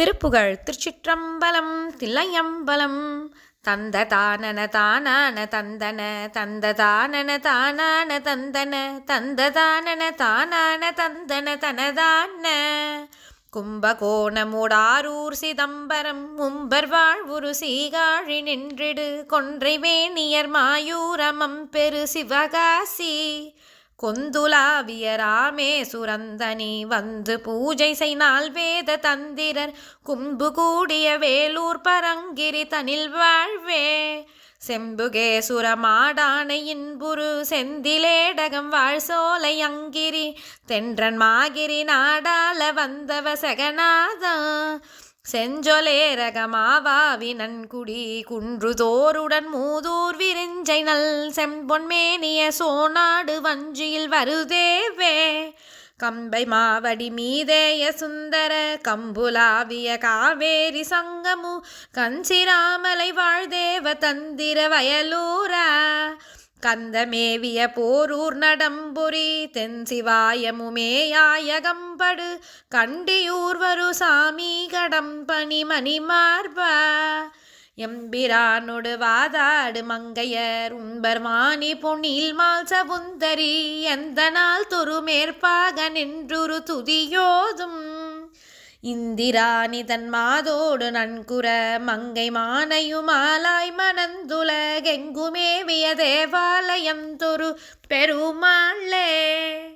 திருப்புகழ் திருச்சிற்றம்பலம் தில்லையம்பலம். தந்த தானன தானான தந்தன தந்த தானன தானான தந்தன தந்த தானன தானான தந்தன தனதான. கும்பகோணமுடாரூர் சிதம்பரம் மும்பர் வாழ்வுரு சீகாழி நின்றிடு கொன்றை வேணியர் மாயூரமம் பெரு சிவகாசி. கொந்துலாவிய ராமே சுரந்தனி வந்து பூஜை செய்னால் வேத தந்திரர். கும்பு கூடிய வேலூர் பரங்கிரி தனில் வாழ்வே. செம்புகேசுர மாடானை இன்புரு செந்திலேடகம் வாழ்சோலை அங்கிரி. தென்றன் மாகிரி நாடால வந்தவ சகநாதா. செஞ்சொலேரகமாவாவி நன்குடி குன்று தோருடன் மூதூர் விரிஞ்சை நல் செம்பொன்மேனிய சோநாடு வஞ்சியில் வருதேவே. கம்பை மாவடி மீதேய சுந்தர கம்புலாவிய காவேரி சங்கமு கஞ்சிராமலை வாழ்தேவ தந்திர வயலூரா. கந்தமேவிய போரூர் நடம்புரி தென்சிவாயமுமேயாயகம்படு கண்டியூர்வரு சாமி கடம்பணி மணிமார்பா. எம்பிரானொடு வாதாடு மங்கையர் உண்பர் மானி பொன்னில் மால் சவுந்தரி எந்த நாள் தொருமேற்பாக நின்றுரு துதியோதும். இந்திராணி தன் மாதோடு நன்குற மங்கை மானையுமாலாய் மணந்துலகெங்குமேவிய தேவாலயம் தொரு பெருமாளே.